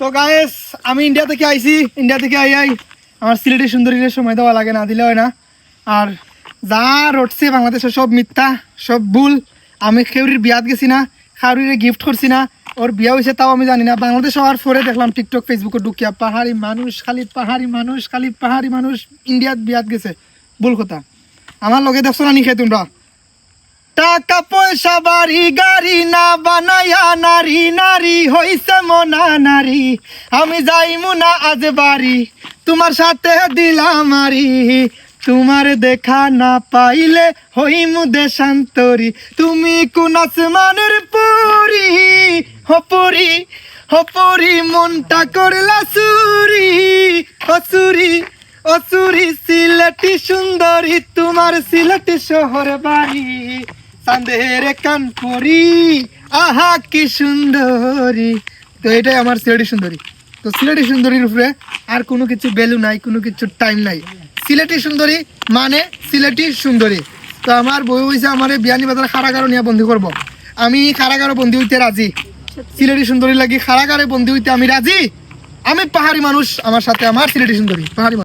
তো গায়েস আমি ইন্ডিয়া থেকে আইছি। ইন্ডিয়া থেকে আই আই। আমার সিলেটি সুন্দরীর সময় দেওয়া লাগে না, দিলে হয় না। আর যা রটছে বাংলাদেশে সব মিথ্যা, সব ভুল, আমি খেউরির বিয়াত গেছি না খাউরিরে গিফট করছি না। ওর বিয়া হয়েছে তাও আমি জানি না। বাংলাদেশ হওয়ার পরে দেখলাম টিকটক ফেসবুকে ঢুকিয়া পাহাড়ি মানুষ, খালি পাহাড়ি মানুষ, খালি পাহাড়ি মানুষ ইন্ডিয়াত বিয়াত গেছে। ভুল কথা। আমার লগে দেখছ না নিখে তোমরা? টাকা পয়সা বাড়ি, গাড়ি না বানায়া নারী নারী হইছে মনা নারী। আমি যাইমু না আজ বাড়ি, তোমার সাথে দিলাম মারি তোমার দেখা না পাইলে হইমু দেশান্তরি। তুমি কোন আসমানের পরি? হপরি হপরি মনটা করলা সুরি। অসুরি অসুরি সিলেটি সুন্দরী, তোমার সিলেটি শহর বাড়ি। চাঁদের কান পরি আহা, কি সুন্দরী। তো এটাই আমার সিলেটি সুন্দরী। তো সিলেটি সুন্দরীর উপরে আর কোনো কিছু ভ্যালু নাই, কোনো কিছু টাইম নাই। সিলেটি সুন্দরী মানে সিলেটি সুন্দরী। তো আমার বই হয়েছে আমার বিয়ানি বাজার কারাগারও নিয়ে বন্দি করব। আমি কারাগারও বন্দি হইতে রাজি। সিলেটি সুন্দরী লাগি কারাগারে বন্দি হইতে আমি রাজি। আমি পাহাড়ি মানুষ, আমার সাথে আমার সিলেটি সুন্দরী, পাহাড়ি।